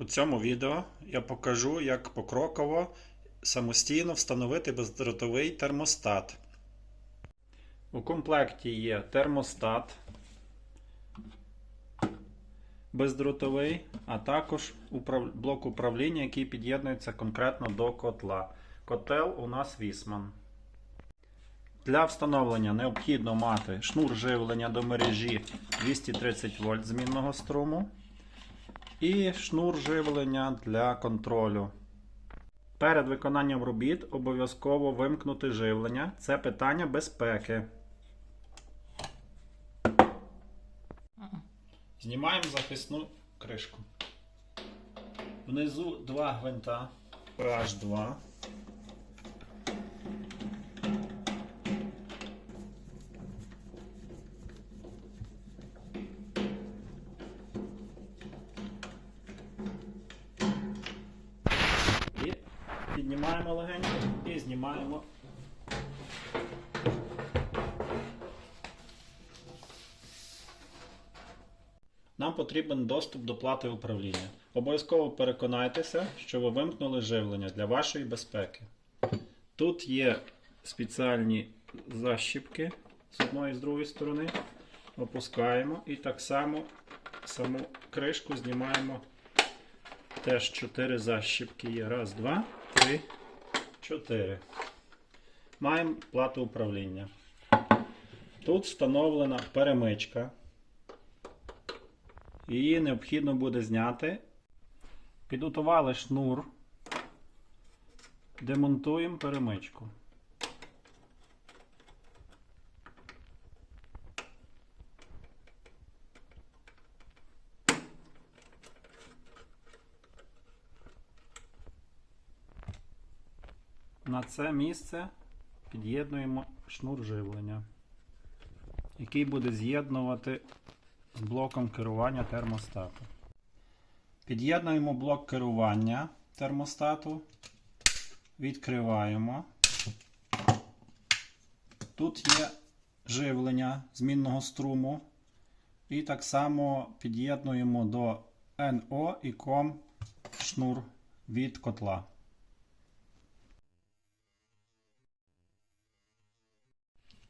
У цьому відео я покажу, як покроково самостійно встановити бездротовий термостат. У комплекті є термостат бездротовий, а також блок управління, який під'єднується конкретно до котла. Котел у нас Вісман. Для встановлення необхідно мати шнур живлення до мережі 230 вольт змінного струму і шнур живлення для контролю. Перед виконанням робіт обов'язково вимкнути живлення. Це питання безпеки. Знімаємо захисну кришку. Внизу два гвинта PH2. Піднімаємо легенько і знімаємо. Нам потрібен доступ до плати управління. Обов'язково переконайтеся, що ви вимкнули живлення для вашої безпеки. Тут є спеціальні защіпки з одної і з другої сторони. Опускаємо і так само саму кришку знімаємо. Теж 4 защіпки є. Раз, два, три, чотири. Маємо плату управління. Тут встановлена перемичка. Її необхідно буде зняти. Підготували шнур. Демонтуємо перемичку. На це місце під'єднуємо шнур живлення, який буде з'єднувати з блоком керування термостату. Під'єднуємо блок керування термостату, відкриваємо. Тут є живлення змінного струму. І так само під'єднуємо до НО і ком шнур від котла.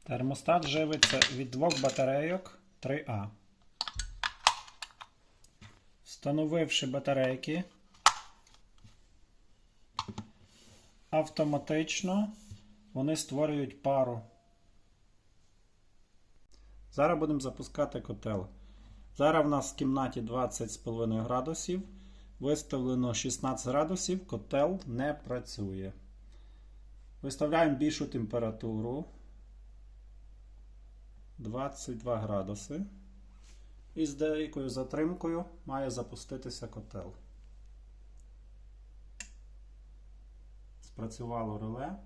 Термостат живиться від двох батарейок 3А. Встановивши батарейки, автоматично вони створюють пару. Зараз будемо запускати котел. Зараз в нас в кімнаті 20,5 градусів. Виставлено 16 градусів, котел не працює. Виставляємо більшу температуру. 22 градуси. І з деякою затримкою має запуститися котел. Спрацювало реле.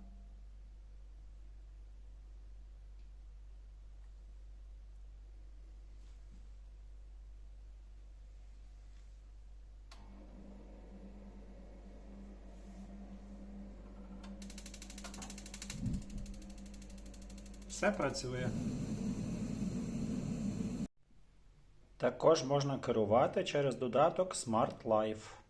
Все працює. Також можна керувати через додаток Smart Life.